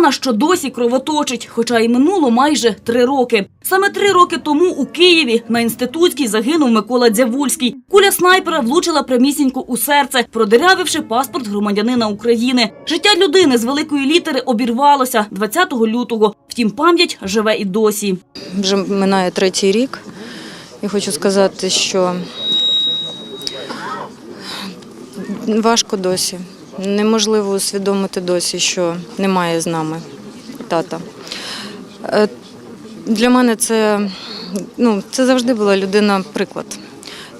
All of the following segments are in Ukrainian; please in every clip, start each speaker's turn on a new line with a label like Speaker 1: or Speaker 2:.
Speaker 1: рана, що досі кровоточить, хоча й минуло майже три роки. Саме три роки тому у Києві на інститутській загинув Микола Дзявульський. Куля снайпера влучила прямісінько у серце, продирявивши паспорт громадянина України. Життя людини з великої літери обірвалося 20 лютого. Втім, пам'ять живе і досі.
Speaker 2: Вже минає третій рік. І хочу сказати, що важко досі. Неможливо усвідомити досі, що немає з нами тата. Е, Для мене це, ну, це завжди була людина-приклад.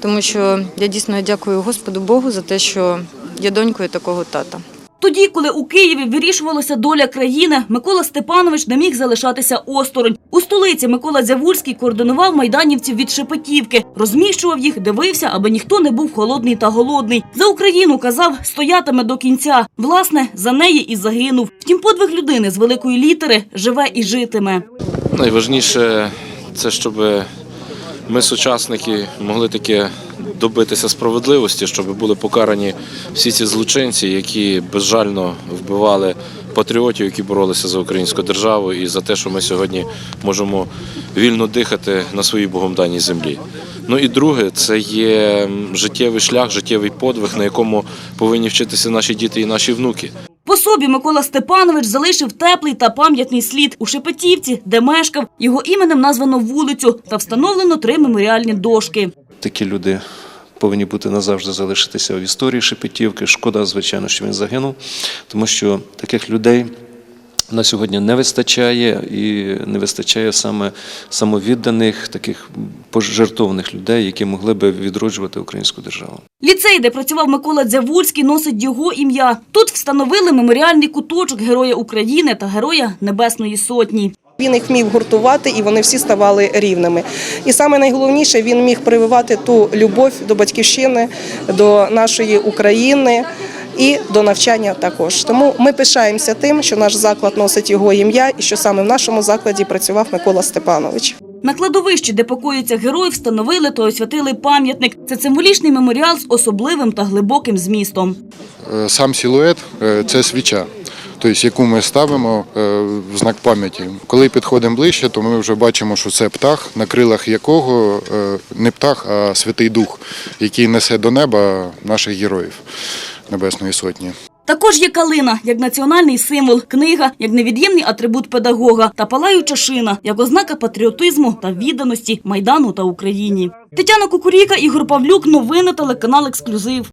Speaker 2: Тому що я дійсно дякую Господу Богу за те, що є донькою такого тата.
Speaker 1: Тоді, коли у Києві вирішувалася доля країни, Микола Степанович не міг залишатися осторонь. У столиці Микола Дзявульський координував майданівців від Шепетівки, розміщував їх, дивився, аби ніхто не був холодний та голодний. За Україну казав, стоятиме до кінця. Власне, за неї і загинув. Втім, подвиг людини з великої літери живе і житиме.
Speaker 3: Найважніше це, щоб ми, сучасники, могли таки добитися справедливості, щоб були покарані всі ці злочинці, які безжально вбивали патріотів, які боролися за українську державу і за те, що ми сьогодні можемо вільно дихати на своїй богом даній землі. Ну і друге, це є життєвий шлях, життєвий подвиг, на якому повинні вчитися наші діти і наші внуки.
Speaker 1: По собі Микола Степанович залишив теплий та пам'ятний слід у Шепетівці, де мешкав. Його іменем названо вулицю та встановлено три меморіальні дошки.
Speaker 4: Такі люди повинні бути назавжди залишитися в історії Шепетівки. Шкода, звичайно, що він загинув, тому що таких людей. На сьогодні не вистачає і не вистачає саме самовідданих, таких пожертовних людей, які могли би відроджувати українську державу.
Speaker 1: Ліцей, де працював Микола Дзявульський, носить його ім'я. Тут встановили меморіальний куточок Героя України та Героя Небесної Сотні.
Speaker 5: Він їх вмів гуртувати, і вони всі ставали рівними. І саме найголовніше він міг прививати ту любов до батьківщини, до нашої України. І до навчання також. Тому ми пишаємося тим, що наш заклад носить його ім'я, і що саме в нашому закладі працював Микола Степанович.
Speaker 1: На кладовищі, де покоїться герой, встановили та освятили пам'ятник. Це символічний меморіал з особливим та глибоким змістом.
Speaker 6: Е, Сам силует е, це свіча, тобто яку ми ставимо е, в знак пам'яті. Коли підходимо ближче, то ми вже бачимо, що це птах, на крилах якого е, не птах, а Святий Дух, який несе до неба наших героїв Небесної Сотні.
Speaker 1: Також є калина як національний символ, книга як невід'ємний атрибут педагога та палаюча шина як ознака патріотизму та відданості майдану та Україні. Тетяна Кукуріка, Ігор Павлюк, новини телеканал Ексклюзив.